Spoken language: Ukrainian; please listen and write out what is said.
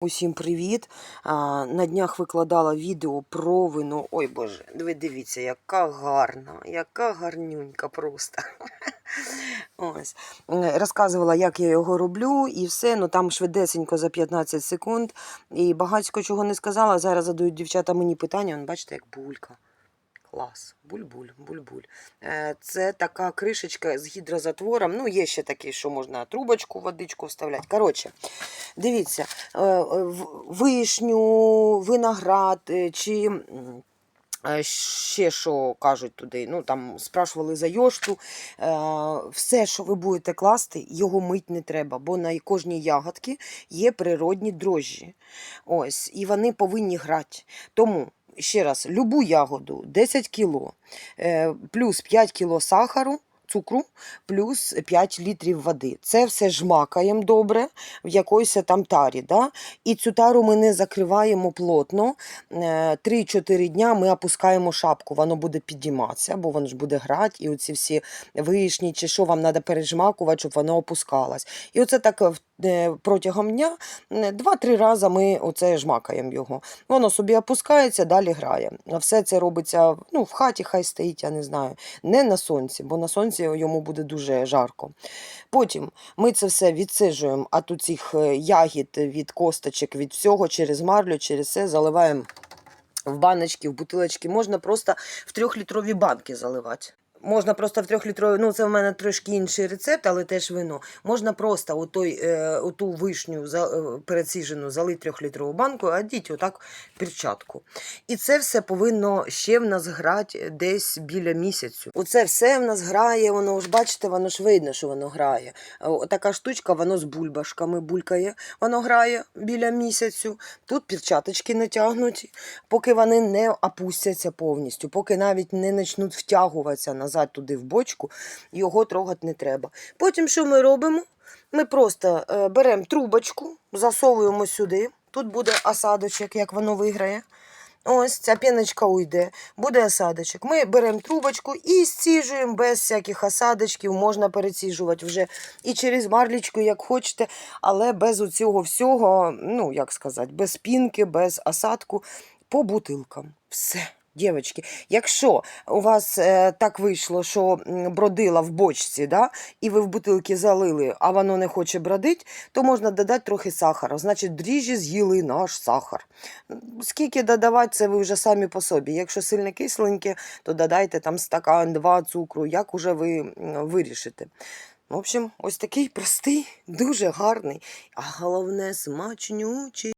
Усім привіт! На днях викладала відео про вино. Ой Боже, ви дивіться, яка гарна, яка гарнюнька просто. Ось. Розказувала, як я його роблю, і все. Ну там швидесенько за 15 секунд. І багатько чого не сказала. Зараз задають дівчата мені питання. Вон, бачите, як булька. Клас, буль-буль, буль-буль. Е, Це така кришечка з гідрозатвором. Ну, є ще такі, що можна трубочку, водичку вставляти. Коротше, дивіться, е, е, вишню, виноград чи. Ще що кажуть туди, ну там спрашували за йошту. Все, що ви будете класти, його мить не треба, бо на кожній ягодці є природні дрожжі. Ось, і вони повинні грати. Тому ще раз, любу ягоду 10 кг, е, плюс 5 кг сахару, цукру, плюс 5 літрів води. Це все жмакаємо добре в якоїсь там тарі. Да? І цю тару ми не закриваємо плотно. Е, 3-4 дня ми опускаємо шапку, воно буде підійматися, бо воно ж буде грати, і оці всі вишні, чи що вам треба пережмакувати, щоб воно опускалось. І оце так е, е, протягом дня е, два-три рази ми оце жмакаємо його. Воно собі опускається, далі грає. Все це робиться ну, в хаті, хай стоїть, я не знаю. Не на сонці, бо на сонці йому буде дуже жарко. Потім ми це все відсижуємо, а тут цих ягід, від косточок, від всього через марлю, через все заливаємо в баночки, в бутилочки. Можна просто в трьохлітрові банки заливати. Можна просто в трьохлітрові, ну це в мене трошки інший рецепт, але теж вино. Можна просто отой, е, оту вишню за, е, переціжену залити трьохлітрову банку, а діть отак перчатку. І це все повинно ще в нас грати десь біля місяцю. Оце все в нас грає, воно ж бачите, воно ж видно, що воно грає. Така штучка, воно з бульбашками булькає, воно грає біля місяцю. Тут перчаточки натягнуті, поки вони не опустяться повністю, поки навіть не почнуть втягуватися назад туди в бочку, його трогати не треба. Потім що ми робимо? Ми просто е, беремо трубочку, засовуємо сюди. Тут буде осадочок, як воно виграє. Ось ця піночка уйде, буде осадочок. Ми беремо трубочку і зціжуємо без всяких осадочків. Можна переціжувати вже і через марлічку, як хочете, але без оцього всього, ну як сказати, без пінки, без осадку по бутилкам. Все. Дівчатки, якщо у вас е, так вийшло, що бродила в бочці, да, і ви в бутилки залили, а воно не хоче бродити, то можна додати трохи сахара. Значить, дріжджі з'їли наш сахар. Скільки додавати, це ви вже самі по собі. Якщо сильно кисленьке, то додайте там стакан, два цукру, як уже ви вирішите. В общем, ось такий простий, дуже гарний, а головне смачнючий.